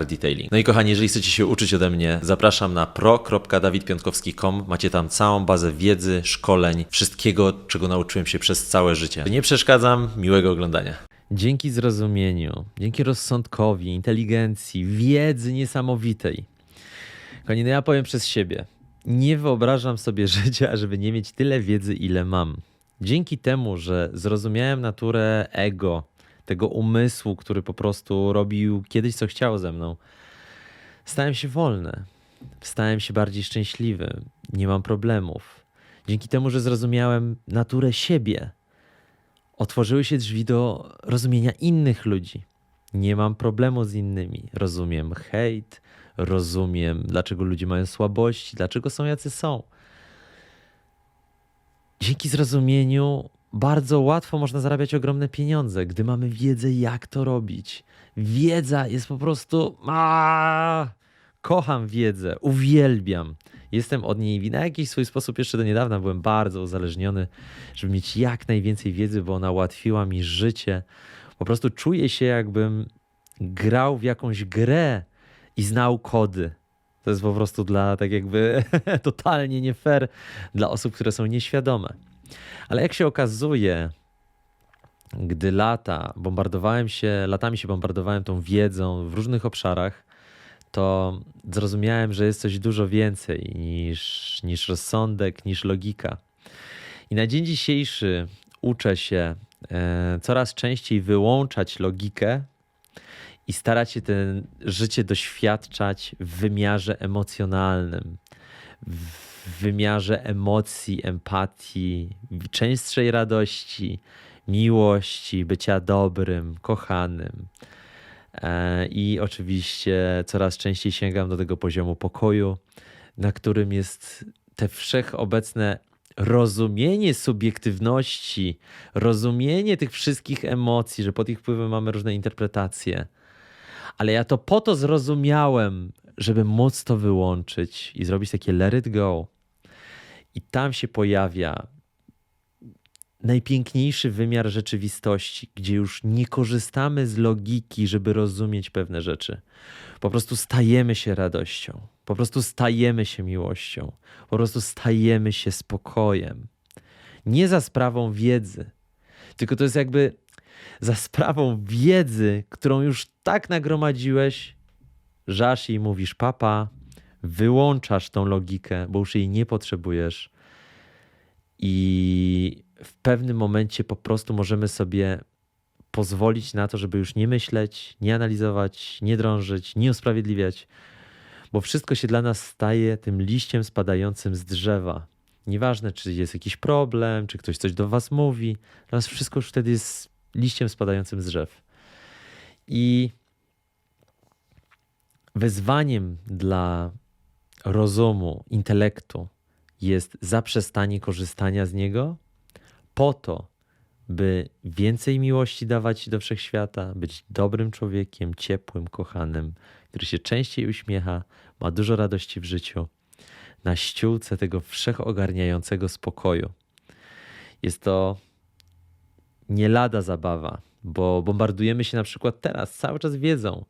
car detailing. No i kochani, jeżeli chcecie się uczyć ode mnie, zapraszam na pro.dawidpiątkowski.com. Macie tam całą bazę wiedzy, szkoleń, wszystkiego, czego nauczyłem się przez całe życie. Nie przeszkadzam, miłego oglądania. Dzięki zrozumieniu, dzięki rozsądkowi, inteligencji, wiedzy niesamowitej. Kochani, no ja powiem przez siebie. Nie wyobrażam sobie życia, żeby nie mieć tyle wiedzy, ile mam. Dzięki temu, że zrozumiałem naturę ego, tego umysłu, który po prostu robił kiedyś co chciał ze mną, stałem się wolny. Stałem się bardziej szczęśliwy. Nie mam problemów. Dzięki temu, że zrozumiałem naturę siebie, otworzyły się drzwi do rozumienia innych ludzi. Nie mam problemu z innymi. Rozumiem hejt, rozumiem, dlaczego ludzie mają słabości, dlaczego są jacy są. Dzięki zrozumieniu bardzo łatwo można zarabiać ogromne pieniądze, gdy mamy wiedzę, jak to robić. Wiedza jest po prostu. A, kocham wiedzę, uwielbiam. Jestem od niej na jakiś swój sposób jeszcze do niedawna byłem bardzo uzależniony, żeby mieć jak najwięcej wiedzy, bo ona ułatwiła mi życie. Po prostu czuję się, jakbym grał w jakąś grę i znał kody. To jest po prostu dla tak jakby totalnie nie fair dla osób, które są nieświadome. Ale jak się okazuje, gdy lata bombardowałem się, latami się bombardowałem tą wiedzą w różnych obszarach, to zrozumiałem, że jest coś dużo więcej niż, niż rozsądek, niż logika. I na dzień dzisiejszy uczę się e, coraz częściej wyłączać logikę i starać się ten życie doświadczać w wymiarze emocjonalnym, w wymiarze emocji, empatii, częstszej radości, miłości, bycia dobrym, kochanym. E, I oczywiście coraz częściej sięgam do tego poziomu pokoju, na którym jest te wszechobecne rozumienie subiektywności, rozumienie tych wszystkich emocji, że pod ich wpływem mamy różne interpretacje. Ale ja to po to zrozumiałem, żeby móc to wyłączyć i zrobić takie let it go. I tam się pojawia najpiękniejszy wymiar rzeczywistości, gdzie już nie korzystamy z logiki, żeby rozumieć pewne rzeczy. Po prostu stajemy się radością, po prostu stajemy się miłością, po prostu stajemy się spokojem. Nie za sprawą wiedzy, tylko to jest jakby za sprawą wiedzy, którą już tak nagromadziłeś, aż jej mówisz papa, wyłączasz tą logikę, bo już jej nie potrzebujesz. I w pewnym momencie po prostu możemy sobie pozwolić na to, żeby już nie myśleć, nie analizować, nie drążyć, nie usprawiedliwiać, bo wszystko się dla nas staje tym liściem spadającym z drzewa. Nieważne, czy jest jakiś problem, czy ktoś coś do Was mówi, dla nas wszystko już wtedy jest liściem spadającym z drzew. I wyzwaniem dla rozumu, intelektu jest zaprzestanie korzystania z niego po to, by więcej miłości dawać do wszechświata, być dobrym człowiekiem, ciepłym, kochanym, który się częściej uśmiecha, ma dużo radości w życiu, na ściółce tego wszechogarniającego spokoju. Jest to nie lada zabawa, bo bombardujemy się na przykład teraz cały czas wiedzą,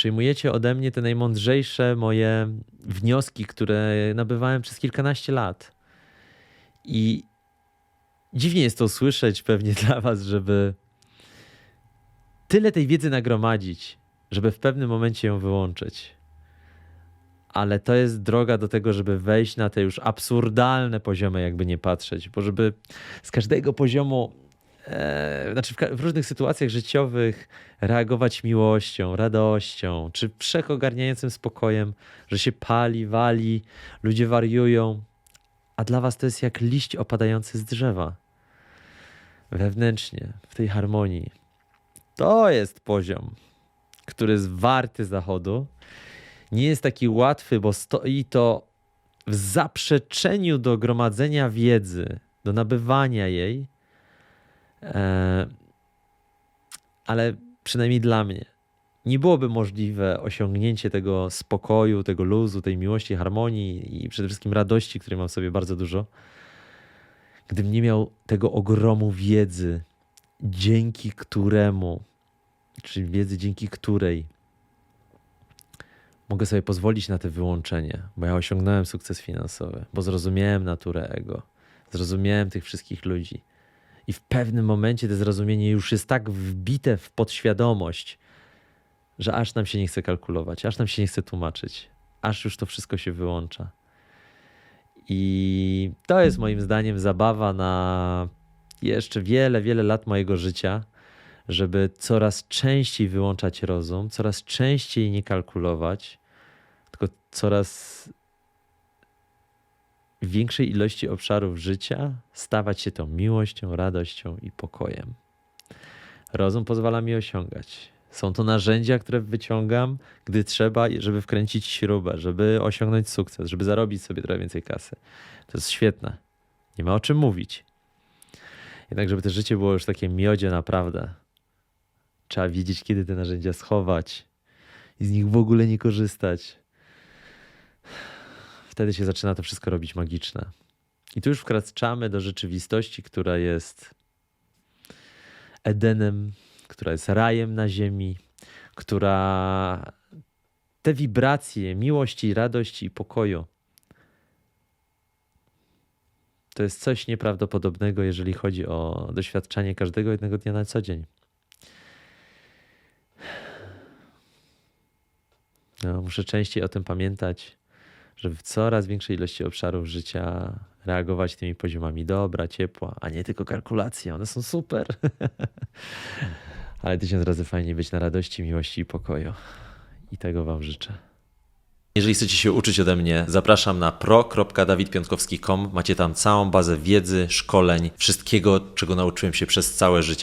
przyjmujecie ode mnie te najmądrzejsze moje wnioski, które nabywałem przez kilkanaście lat. I dziwnie jest to słyszeć pewnie dla Was, żeby tyle tej wiedzy nagromadzić, żeby w pewnym momencie ją wyłączyć. Ale to jest droga do tego, żeby wejść na te już absurdalne poziomy, jakby nie patrzeć, bo żeby z każdego poziomu e, znaczy w, w, różnych sytuacjach życiowych reagować miłością, radością, czy wszechogarniającym spokojem, że się pali, wali, ludzie wariują, a dla was to jest jak liść opadający z drzewa. Wewnętrznie, w tej harmonii. To jest poziom, który jest warty zachodu, nie jest taki łatwy, bo stoi to w zaprzeczeniu do gromadzenia wiedzy, do nabywania jej. E, ale przynajmniej dla mnie nie byłoby możliwe osiągnięcie tego spokoju, tego luzu, tej miłości, harmonii i przede wszystkim radości, której mam w sobie bardzo dużo, gdybym nie miał tego ogromu wiedzy, dzięki któremu, czy wiedzy, dzięki której mogę sobie pozwolić na te wyłączenie, bo ja osiągnąłem sukces finansowy, bo zrozumiałem naturę ego, zrozumiałem tych wszystkich ludzi. I w pewnym momencie to zrozumienie już jest tak wbite w podświadomość, że aż nam się nie chce kalkulować, aż nam się nie chce tłumaczyć, aż już to wszystko się wyłącza. I to jest moim zdaniem zabawa na jeszcze wiele, wiele lat mojego życia, żeby coraz częściej wyłączać rozum, coraz częściej nie kalkulować, tylko coraz w większej ilości obszarów życia stawać się tą miłością, radością i pokojem. Rozum pozwala mi osiągać. Są to narzędzia, które wyciągam, gdy trzeba, żeby wkręcić śrubę, żeby osiągnąć sukces, żeby zarobić sobie trochę więcej kasy. To jest świetne. Nie ma o czym mówić. Jednak, żeby to życie było już takie miodzie naprawdę, trzeba wiedzieć, kiedy te narzędzia schować i z nich w ogóle nie korzystać. Wtedy się zaczyna to wszystko robić magiczne. I tu już wkraczamy do rzeczywistości, która jest Edenem, która jest rajem na ziemi, która te wibracje miłości, radości i pokoju to jest coś nieprawdopodobnego, jeżeli chodzi o doświadczanie każdego jednego dnia na co dzień. No, muszę częściej o tym pamiętać, żeby w coraz większej ilości obszarów życia reagować tymi poziomami dobra, ciepła, a nie tylko kalkulacje. One są super. Ale tysiąc razy fajniej być na radości, miłości i pokoju. I tego Wam życzę. Jeżeli chcecie się uczyć ode mnie, zapraszam na pro.dawidpiątkowski.com. Macie tam całą bazę wiedzy, szkoleń, wszystkiego, czego nauczyłem się przez całe życie.